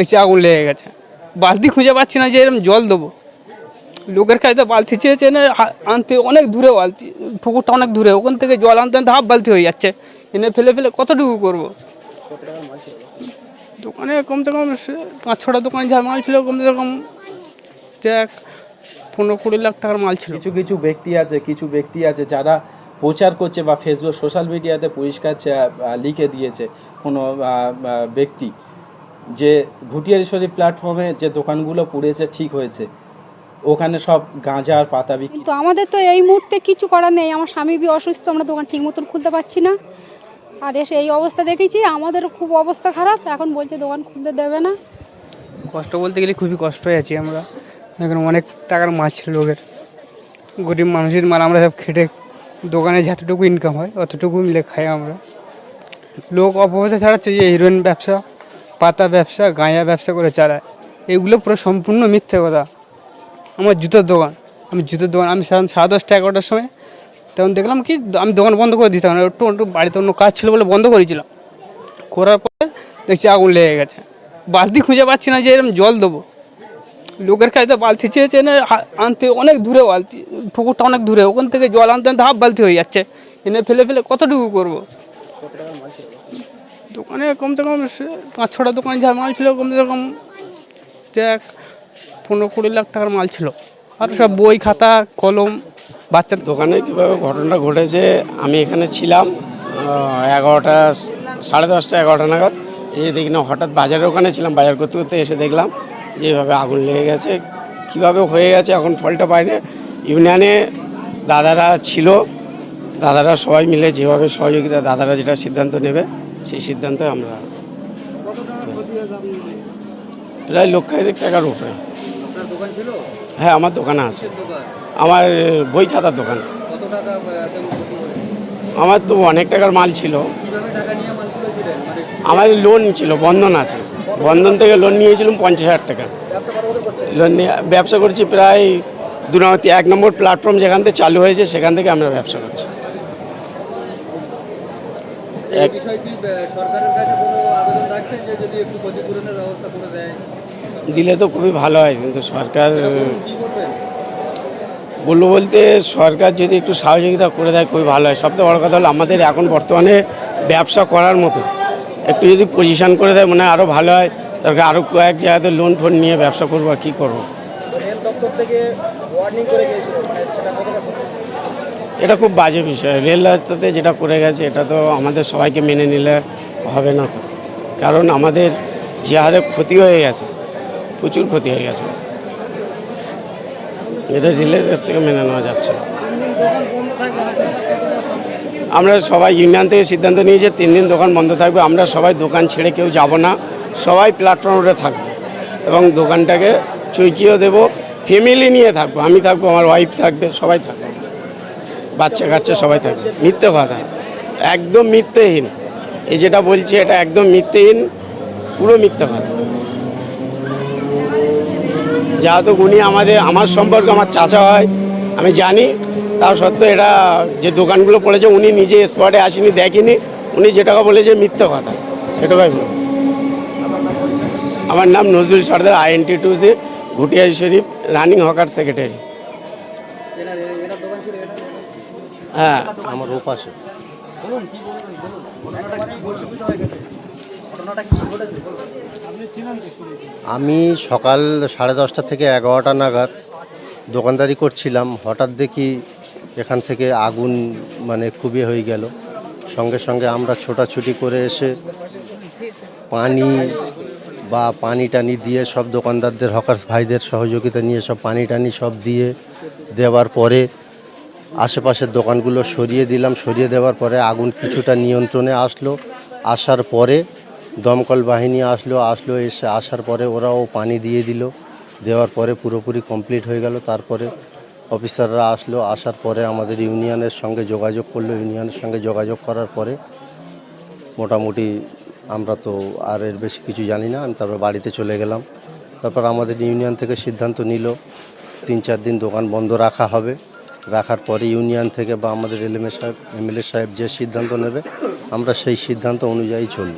দেখছি আগুন লেগে গেছে। বালতি খুঁজে পাচ্ছি না যে এরকম জল দেবো। লোকের কাছে তো বালতি চেয়েছে না আনতে অনেক দূরে বালতি, পুকুরটা অনেক দূরে, ওখান থেকে জল আনতে আনতে হাফ বালতি হয়ে যাচ্ছে। এনে ফেলে ফেলে কতটুকু করব? দোকানে কমসে কম পাঁচ ছটা দোকানে যা মাল ছিল, কমসে কম যে এক পনেরো কুড়ি লাখ টাকার মাল ছিল। কিছু কিছু ব্যক্তি আছে, কিছু ব্যক্তি আছে যারা প্রচার করছে বা ফেসবুক সোশ্যাল মিডিয়াতে পরিষ্কার লিখে দিয়েছে কোনো ব্যক্তি। যে ঘুটিয়ারিশ্বরী প্ল্যাটফর্মে যে দোকানগুলো পুড়েছে ঠিক হয়েছে। ওখানে সব গাঁজা আর পাতা বিক্রি। কিন্তু আমাদের তো এই মুহূর্তে কিছু করার নেই। আমার স্বামী বি অসুস্থ আমরা দোকান ঠিক মতন খুলতে পারছি না। আর এসে এই অবস্থা দেখেছি আমাদের খুব অবস্থা খারাপ। এখন বলছে দোকান খুলতে দেবে না। কষ্ট বলতে গেলে খুবই কষ্ট হয়ে আছি আমরা। এখানে অনেক টাকার মাছ ছিল লোকের। গরিব মানুষের মাল আমরা সব খেটে দোকানে যতটুকু ইনকাম হয় অতটুকু মিলে খাই আমরা। লোক অপব্যবসা ছাড়াচ্ছে যে হিরোইন ব্যবসা। পাতা ব্যবসা, গাঁজা ব্যবসা করে চালায়। এগুলো পুরো সম্পূর্ণ মিথ্যে কথা। আমার জুতোর দোকান। আমি জুতোর দোকান, আমি সাড়ে দশটা, এগারোটার সময় তখন দেখলাম কি, আমি দোকান বন্ধ করে দিতাম না, একটু একটু বাড়িতে অন্য কাজ ছিল বলে বন্ধ করেছিলাম। করার পরে দেখছি আগুন লেগে গেছে। বালতি খুঁজে পাচ্ছি না যে এরকম জল দেবো। লোকের কাছে তো বালতি চেয়েছে না আনতে অনেক দূরে বালতি, পুকুরটা অনেক দূরে, ওখান থেকে জল আনতে আনতে হাফ বালতি হয়ে যাচ্ছে। এনে ফেলে ফেলে কতটুকু করব? দোকানে কমসে কম পাঁচ ছটা দোকানে যা মাল ছিল কমসে কম যে এক পনেরো কুড়ি লাখ টাকার মাল ছিল। আর সব বই খাতা, কলম। বাচ্চার দোকানে কীভাবে ঘটনাটা ঘটেছে, আমি এখানে ছিলাম এগারোটা, সাড়ে দশটা, এগারোটা নাগাদ। যে দেখি না হঠাৎ বাজারের ওখানে ছিলাম, বাজার করতে করতে এসে দেখলাম যে এইভাবে আগুন লেগে গেছে। কীভাবে হয়ে গেছে, এখন ফলটা পাইনি। ইউনিয়নে দাদারা ছিল, দাদারা সবাই মিলে যেভাবে সহযোগিতা, দাদারা যেটা সিদ্ধান্ত নেবে সেই সিদ্ধান্তে আমরা প্রায় লক্ষ লক্ষাধিক টাকার উপরে। হ্যাঁ আমার দোকানে আছে। আমার বই খাতার দোকান। আমার তো অনেক টাকার মাল ছিল। আমার লোন ছিল বন্ধন আছে। বন্ধন থেকে লোন নিয়েছিলাম পঞ্চাশ হাজার টাকা। লোন নিয়ে ব্যবসা করছি প্রায় দু নম্বর এক নম্বর প্ল্যাটফর্ম যেখান থেকে চালু হয়েছে সেখান থেকে আমরা ব্যবসা করছি। এক দিলে তো খুবই ভালো হয় কিন্তু সরকার বলব বলতে সরকার যদি একটু সহযোগিতা করে দেয় খুবই ভালো হয়। সবথেকে বড় কথা হলো আমাদের এখন বর্তমানে ব্যবসা করার মতো একটু যদি পজিশন করে দেয় মনে হয় আরও ভালো হয়। দরকার আরও কয়েক জায়গাতে লোন ফোন নিয়ে ব্যবসা করব আর কী করব। এটা খুব বাজে বিষয়। রেল রাস্তাতে যেটা করে গেছে, এটা তো আমাদের সবাইকে মেনে নিলে হবে না তো। কারণ আমাদের যে হারে ক্ষতি হয়ে গেছে, প্রচুর ক্ষতি হয়ে গেছে। এটা রেলের থেকে মেনে নেওয়া যাচ্ছে আমরা সবাই ইউনিয়ন থেকে সিদ্ধান্ত নিয়েছে, তিন দিন দোকান বন্ধ থাকবে। আমরা সবাই দোকান ছেড়ে কেউ যাব না। সবাই প্ল্যাটফর্মে থাকব এবং দোকানটাকে চৈকিও দেব ফ্যামিলি নিয়ে থাকব। আমি থাকব, আমার ওয়াইফ থাকবে, সবাই থাকবে। বাচ্চা কাচ্চা সবাই থাকবে মিথ্যে কথা। একদম মিথ্যেহীন। এই যেটা বলছি, এটা একদম মিথ্যেহীন, পুরো মিথ্যে কথা। যেহেতু উনি আমাদের, আমার সম্পর্কে আমার চাচা হয়, আমি জানি, তাও সত্ত্বেও এটা যে দোকানগুলো পড়েছে, উনি নিজে স্পটে আসেনি, দেখেনি, উনি যেটাকে বলেছে মিথ্যে কথা। বলব। আমার নাম Nazrul Sardar INTTUC Ghutiari Sharif running hawker secretary হ্যাঁ আমার ওপাশে আমি সকাল সাড়ে দশটা থেকে এগারোটা নাগাদ দোকানদারি করছিলাম। হঠাৎ দেখি এখান থেকে আগুন মানে খুবই হয়ে গেল। সঙ্গে সঙ্গে আমরা ছোটাছুটি করে এসে পানি বা পানি টানি দিয়ে সব দোকানদারদের হকার্স ভাইদের সহযোগিতা নিয়ে সব পানি টানি সব দিয়ে দেওয়ার পরে আশেপাশের দোকানগুলো সরিয়ে দিলাম। সরিয়ে দেওয়ার পরে আগুন কিছুটা নিয়ন্ত্রণে আসলো। আসার পরে দমকল বাহিনী আসলো। আসলো, এসে আসার পরে ওরাও পানি দিয়ে দিল। দেওয়ার পরে পুরোপুরি কমপ্লিট হয়ে গেল। তারপরে অফিসাররা আসলো। আসার পরে আমাদের ইউনিয়নের সঙ্গে যোগাযোগ করল। ইউনিয়নের সঙ্গে যোগাযোগ করার পরে মোটামুটি আমরা তো আর এর বেশি কিছু জানি না। আমি তারপর বাড়িতে চলে গেলাম। তারপর আমাদের ইউনিয়ন থেকে সিদ্ধান্ত নিল, তিন চার দিন দোকান বন্ধ রাখা হবে। রাখার পরে ইউনিয়ন থেকে বা আমাদের এলএমএ সাহেব, এমএলএ সাহেব যে সিদ্ধান্ত নেবে, আমরা সেই সিদ্ধান্ত অনুযায়ী চলব।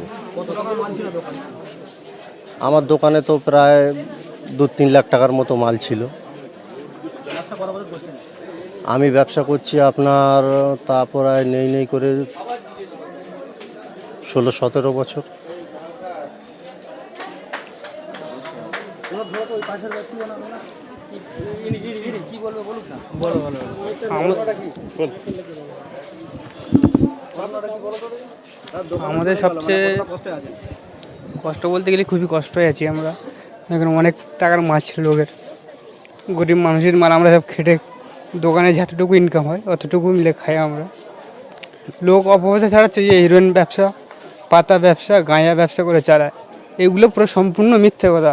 আমার দোকানে তো প্রায় দু তিন লাখ টাকার মতো মাল ছিল। আমি ব্যবসা করছি আপনার, তা প্রায় নেই নেই করে ষোলো সতেরো বছর। আমাদের সবচেয়ে কষ্ট বলতে গেলে খুবই কষ্টই আছি আমরা। এখানে অনেক টাকার মাছ লোকের। গরিব মানুষের মাল আমরা সব খেটে দোকানে যতটুকু ইনকাম হয়, অতটুকু মিলে খাই আমরা। লোক অপব্যবসা ছাড়াচ্ছে যে হিরোইন ব্যবসা, পাতা ব্যবসা গাঁয়া ব্যবসা করে চালায়। এগুলো পুরো সম্পূর্ণ মিথ্যে কথা।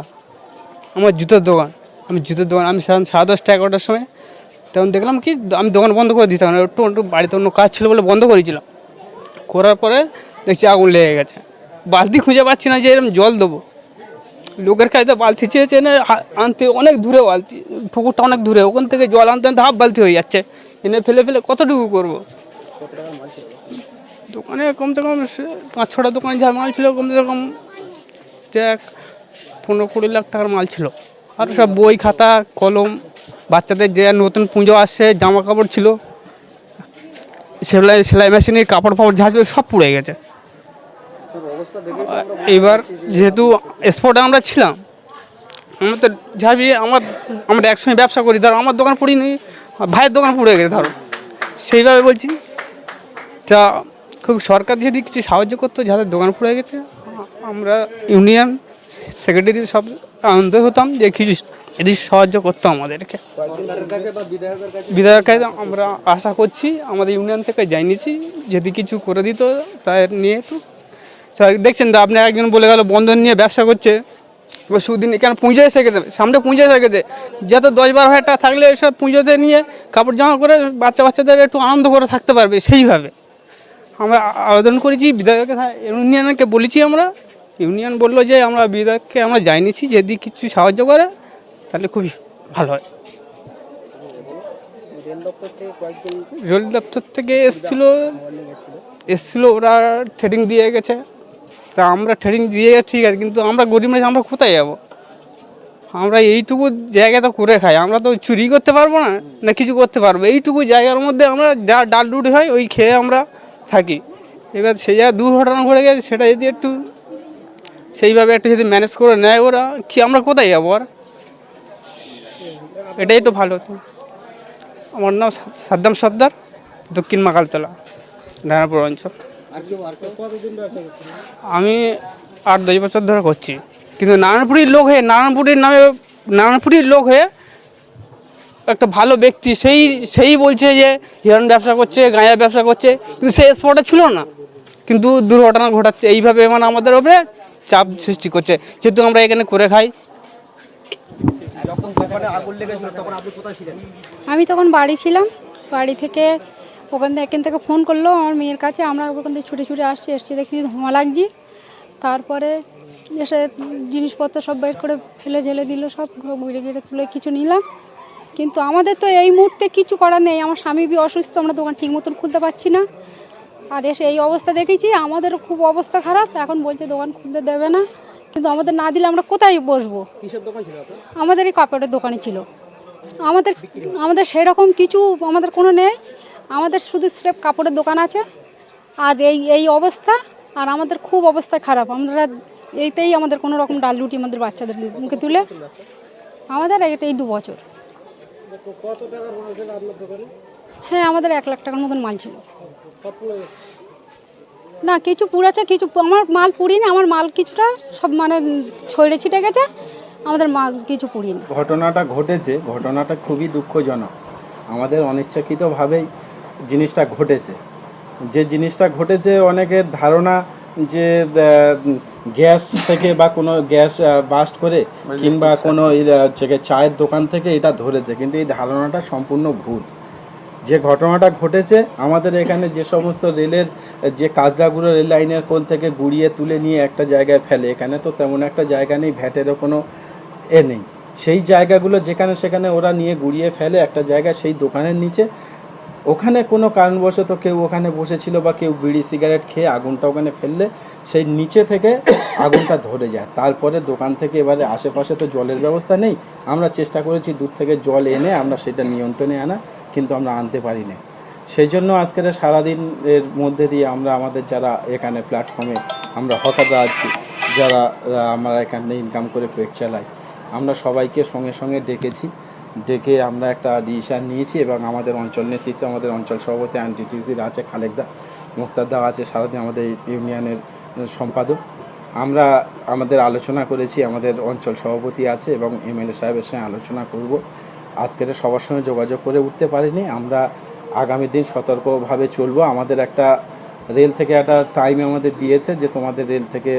আমার জুতোর দোকান। আমি জুতোর দোকান, আমি সাধারণ সাড়ে দশটা, এগারোটার সময় তখন দেখলাম কি, আমি দোকান বন্ধ করে দিতাম না একটু একটু বাড়িতে অন্য কাজ ছিল বলে বন্ধ করেছিলাম। করার পরে দেখছি আগুন লেগে গেছে। বালতি খুঁজে পাচ্ছি না যে এরকম জল দেবো। লোকের কাছে তো বালতি চেয়েছে না আনতে, অনেক দূরে বালতি, পুকুরটা অনেক দূরে, ওখান থেকে জল আনতে আনতে হাফ বালতি হয়ে যাচ্ছে। এনে ফেলে ফেলে কতটুকু করব? দোকানে কমসে কম পাঁচ ছটা দোকানে যা মাল ছিল কমসে কম যে এক পনেরো কুড়ি লাখ টাকার মাল ছিল। আর সব বই, খাতা, কলম, বাচ্চাদের যে নতুন পুজো আসছে জামা কাপড় ছিল, সেলাই সেলাই মেশিনের কাপড় ফাপড় যা ছিল সব পুড়ে গেছে। এবার যেহেতু স্পটে আমরা ছিলাম, আমরা তো যাবি আমার, আমরা একসঙ্গে ব্যবসা করি, ধরো আমার দোকান পুড়িনি, ভাইয়ের দোকান পুড়ে গেছে, ধরো। সেইভাবে বলছি, তা খুব সরকার যদি কিছু সাহায্য করতো, যাদের দোকান পুড়ে গেছে, আমরা ইউনিয়ন সেক্রেটারি সব আনন্দ হতাম যে কিছু যদি সাহায্য করতো আমাদেরকে। বিধায়কের আমরা আশা করছি আমাদের ইউনিয়ন থেকে জানিয়েছি যদি কিছু করে দিত তাই নিয়ে একটু দেখছেন তো, আপনি একজন বলে গেল, বন্ধন নিয়ে ব্যবসা করছে। সুদিন এখানে পুজো এসে গেছে, সামনে পুজো এসে গেছে। যত দশ বারো হাজার টাকা থাকলে সব পুজোতে নিয়ে কাপড় জামা করে বাচ্চা বাচ্চাদের একটু আনন্দ করে থাকতে পারবে সেইভাবে। আমরা আবেদন করেছি বিধায়ককে ইউনিয়নকে বলেছি আমরা ইউনিয়ন বলল যে আমরা বিধায়ককে আমরা জানিয়েছি যদি কিছু সাহায্য করে, তাহলে খুবই ভালো হয়। রেল দপ্তর থেকে এসছিল এসছিল, ওরা ট্রেডিং দিয়ে গেছে। তা আমরা ট্রেডিং দিয়ে গেছি ঠিক আছে কিন্তু আমরা গরিব মানুষ, আমরা কোথায় যাব? আমরা এইটুকু জায়গা তো করে খাই, আমরা তো চুরি করতে পারব না না কিছু করতে পারব। এইটুকু জায়গার মধ্যে আমরা যা ডাল রুটি হয়, ওই খেয়ে আমরা থাকি। এবার সে যা দুর্ঘটনা ঘটে গেছে, সেটা যদি একটু সেইভাবে একটু যদি ম্যানেজ করে নেয় ওরা, কি আমরা কোথায় যাব আর? এটাই তো ভালো হতো আমার নাম সা- সাদ্দাম সর্দার, দক্ষিণ মাকালতলা ডানাপুর অঞ্চল। আমি আট দশ বছর ধরে করছি। কিন্তু নারায়ণপুরীর লোক হয়ে, নারায়ণপুরীর নামে, নারায়ণপুরীর লোক হয়ে একটা ভালো ব্যক্তি, সেই সেই বলছে যে হিরণ ব্যবসা করছে গাঁয়া ব্যবসা করছে, কিন্তু সেই স্পটে ছিল না। কিন্তু দুর্ঘটনা ঘটাচ্ছে। এইভাবে মানে আমাদের ওপরে চাপ সৃষ্টি করছে। যেহেতু আমরা এখানে করে খাই। আমি তখন বাড়ি ছিলাম। বাড়ি থেকে ওখান থেকে এখান থেকে ফোন করল আমার মেয়ের কাছে। আমরা ওখান থেকে ছুটে ছুটে আসছি, এসছি দেখি ধোঁয়া লাগছি। তারপরে এসে জিনিসপত্র সব বের করে ফেলে ঝেলে দিল, সব গুড়ে গিড়ে তুলে কিছু নিলাম। কিন্তু আমাদের তো এই মুহূর্তে কিছু করার নেই। আমার স্বামী বি অসুস্থ, আমরা দোকান ঠিক মতন খুলতে পারছি না। আর এসে এই অবস্থা দেখেছি আমাদেরও খুব অবস্থা খারাপ এখন বলছে দোকান খুলতে দেবে না কিন্তু আমাদের না দিলে আমরা কোথায় বসবো? আমাদের এই কাপড়ের দোকানে ছিল। আমাদের আমাদের সেরকম কিছু আমাদের কোনো নেই আমাদের শুধু স্রেফ কাপড়ের দোকান আছে আর এই এই অবস্থা আর আমাদের খুব অবস্থা খারাপ আমরা এইতেই আমাদের কোনো রকম ডাল রুটি আমাদের বাচ্চাদের মুখে তুলে আমাদের এটা এই দু বছর। হ্যাঁ আমাদের এক লাখ টাকার মতন মাল ছিল। না কিছু পুড়েছে কিছু আমার মাল পুড়িনি আমার মাল কিছুটা সব মানে ছড়ে ছিটে গেছে আমাদের মাল কিছু পুড়িনি। ঘটনাটা ঘটেছে ঘটনাটা খুবই দুঃখজনক। আমাদের অনিচ্ছাকৃতভাবেই জিনিসটা ঘটেছে। যে জিনিসটা ঘটেছে অনেকের ধারণা যে গ্যাস থেকে বা কোনো গ্যাস বাস্ট করে কিংবা কোনো চায়ের দোকান থেকে এটা ধরেছে। কিন্তু এই ধারণাটা সম্পূর্ণ ভুল। যে ঘটনাটা ঘটেছে, আমাদের এখানে যে সমস্ত রেলের, যে কাজরাগুলো রেল লাইনের কোল থেকে গুড়িয়ে তুলে নিয়ে একটা জায়গায় ফেলে। এখানে তো তেমন একটা জায়গা নেই, ভ্যাটেরও কোনো এ নেই। সেই জায়গাগুলো যেখানে সেখানে ওরা নিয়ে গুড়িয়ে ফেলে, একটা জায়গা সেই দোকানের নিচে। ওখানে কোনো কারণবশত কেউ ওখানে বসেছিল বা কেউ বিড়ি সিগারেট খেয়ে আগুনটা ওখানে ফেললে, সেই নিচে থেকে আগুনটা ধরে যায়। তারপরে দোকান থেকে এবারে আশেপাশে তো জলের ব্যবস্থা নেই। আমরা চেষ্টা করেছি দূর থেকে জল এনে আমরা সেটা নিয়ন্ত্রণে আনা, কিন্তু আমরা আনতে পারি না সেই জন্য আজকের সারাদিন এর মধ্যে দিয়ে আমরা আমাদের যারা এখানে প্ল্যাটফর্মে আমরা হকাররা আছি, যারা আমরা এখানে ইনকাম করে পেট চালাই, আমরা সবাইকে সঙ্গে সঙ্গে ডেকেছি। ডেকে আমরা একটা ডিসিশন নিয়েছি এবং আমাদের অঞ্চল নেতৃত্ব আমাদের অঞ্চল সভাপতি আনটিটিউসির আছে, খালেকদা মুক্তারদা আছে সারাদিন আমাদের ইউনিয়নের সম্পাদক। আমরা আমাদের আলোচনা করেছি, আমাদের অঞ্চল সভাপতি আছে এবং এমএলএ সাহেবের সঙ্গে আলোচনা করব। আজকের সবার সঙ্গে যোগাযোগ করে উঠতে পারিনি। আমরা আগামী দিন সতর্কভাবে চলবো। আমাদের একটা রেল থেকে একটা টাইম আমাদের দিয়েছে যে তোমাদের রেল থেকে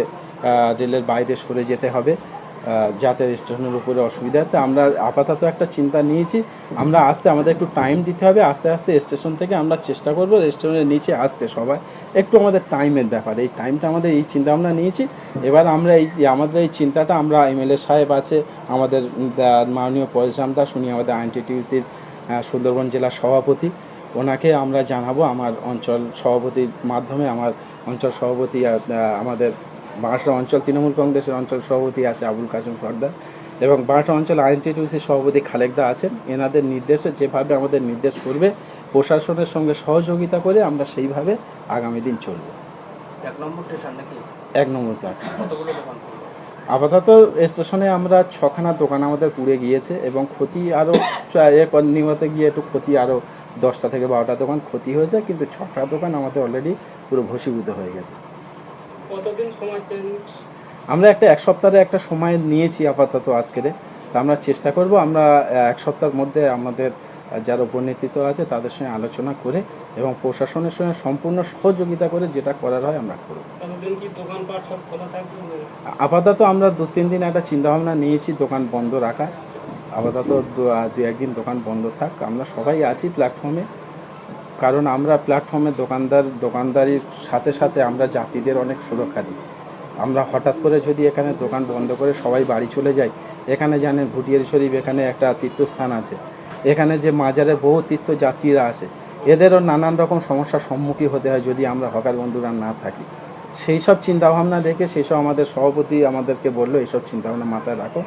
রেলের বাইরে সরে যেতে হবে। আহ, যাতে স্টেশনের উপরে অসুবিধা তো আমরা আপাতত একটা চিন্তা নিয়েছি আমরা আসতে আমাদের একটু টাইম দিতে হবে আস্তে আস্তে স্টেশন থেকে আমরা চেষ্টা করব স্টেশনের নিচে আসতে সবাই। একটু আমাদের টাইমের ব্যাপার এই টাইমটা আমাদের এই চিন্তা আমরা নিয়েছি। এবার আমরা এই আমাদের এই চিন্তাটা আমরা এমএলএ সাহেব আছে আমাদের মাননীয় পয়সাম দাস উনি আমাদের আইনটিটিউসির সুন্দরবন জেলার সভাপতি। ওনাকে আমরা জানাব আমার অঞ্চল সভাপতির মাধ্যমে আমার অঞ্চল সভাপতি আমাদের বাঁশড়া অঞ্চল তৃণমূল কংগ্রেসের অঞ্চল সভাপতি আছে আবুল কাসেম সর্দার এবং বাঁশড়া অঞ্চল আইনটিটিউসির সভাপতি খালেকদা আছেন। এনাদের নির্দেশে যেভাবে আমাদের নির্দেশ করবে প্রশাসনের সঙ্গে সহযোগিতা করে আমরা সেইভাবে আগামী দিন চলব। এক নম্বর প্ল্যাটফর্ম আপাতত স্টেশনে আমরা ছখানা দোকান আমাদের পুড়ে গিয়েছে এবং ক্ষতি আরও নিমতে গিয়ে একটু ক্ষতি আরও দশটা থেকে বারোটা দোকান ক্ষতি হয়েছে কিন্তু ছটা দোকান আমাদের অলরেডি পুরো ভসীভূত হয়ে গেছে। কতদিন সময় আমরা একটা এক সপ্তাহে একটা সময় নিয়েছি আপাতত আজকের তো আমরা চেষ্টা করব আমরা এক সপ্তাহের মধ্যে আমাদের যারা উপনেতৃত্ব আছে তাদের সঙ্গে আলোচনা করে এবং প্রশাসনের সঙ্গে সম্পূর্ণ সহযোগিতা করে যেটা করার হয় আমরা করব। আপাতত আমরা দু তিন দিন একটা চিন্তাভাবনা নিয়েছি দোকান বন্ধ রাখা আপাতত দু একদিন দোকান বন্ধ থাক। আমরা সবাই আছি প্ল্যাটফর্মে কারণ আমরা প্ল্যাটফর্মে দোকানদার, দোকানদারির সাথে সাথে আমরা যাত্রীদের অনেক সুরক্ষা দিই। আমরা হঠাৎ করে যদি এখানে দোকান বন্ধ করে সবাই বাড়ি চলে যাই, এখানে জানেন ভুটিয়ারি শরীফ এখানে একটা তীর্থস্থান আছে। এখানে যে মাজারে বহু তীর্থযাত্রীরা আসে, এদেরও নানান রকম সমস্যার সম্মুখীন হতে হয় যদি আমরা হকার বন্ধুরা না থাকি। সেই সব চিন্তাভাবনা দেখে সেই সব আমাদের সভাপতি আমাদেরকে বলল, এইসব চিন্তাভাবনা মাথায় রাখো।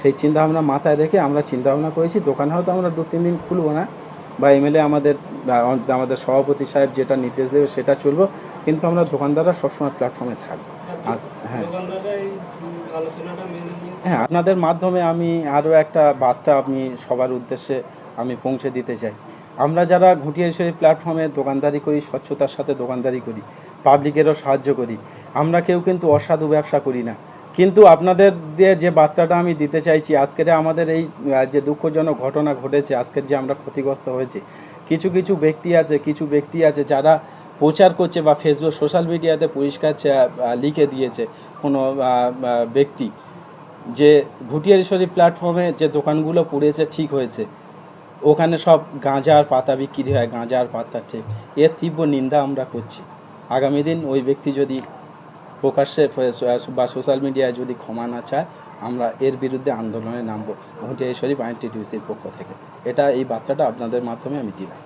সেই চিন্তাভাবনা মাথায় রেখে আমরা চিন্তাভাবনা করেছি, দোকান হয়তো আমরা দু তিন দিন খুলবো না বা এমএলএ আমাদের আমাদের সভাপতি সাহেব যেটা নির্দেশ দেবে সেটা চলবো, কিন্তু আমরা দোকানদাররা সবসময় প্ল্যাটফর্মে থাকব। হ্যাঁ। হ্যাঁ আপনাদের মাধ্যমে আমি আরও একটা বার্তা আমি সবার উদ্দেশ্যে আমি পৌঁছে দিতে চাই। আমরা যারা ঘুটিয়ারি প্ল্যাটফর্মে দোকানদারি করি, স্বচ্ছতার সাথে দোকানদারি করি পাবলিকেরও সাহায্য করি, আমরা কেউ কিন্তু অসাধু ব্যবসা করি না। কিন্তু আপনাদের দিয়ে যে বার্তাটা আমি দিতে চাইছি, আজকের আমাদের এই যে দুঃখজনক ঘটনা ঘটেছে, আজকের যে আমরা ক্ষতিগ্রস্ত হয়েছি, কিছু কিছু ব্যক্তি আছে, কিছু ব্যক্তি আছে যারা প্রচার করছে বা ফেসবুক সোশ্যাল মিডিয়াতে পরিষ্কার লিখে দিয়েছে কোনো ব্যক্তি। যে ভুটিয়ারিশ্বরী প্ল্যাটফর্মে যে দোকানগুলো পুড়েছে, ঠিক হয়েছে। ওখানে সব গাঁজার পাতা বিক্রি হয়, গাঁজা আর পাতা ঠিক এর তীব্র নিন্দা আমরা করছি। আগামী দিন ওই ব্যক্তি যদি প্রকাশ্যে বা সোশ্যাল মিডিয়ায় যদি ক্ষমা না চায়, আমরা এর বিরুদ্ধে আন্দোলনে নামবো। ঘটিয়া শরীফ আইনটিটিউসির পক্ষ থেকে। এটা এই বাচ্চাটা আপনাদের মাধ্যমে আমি দিলাম।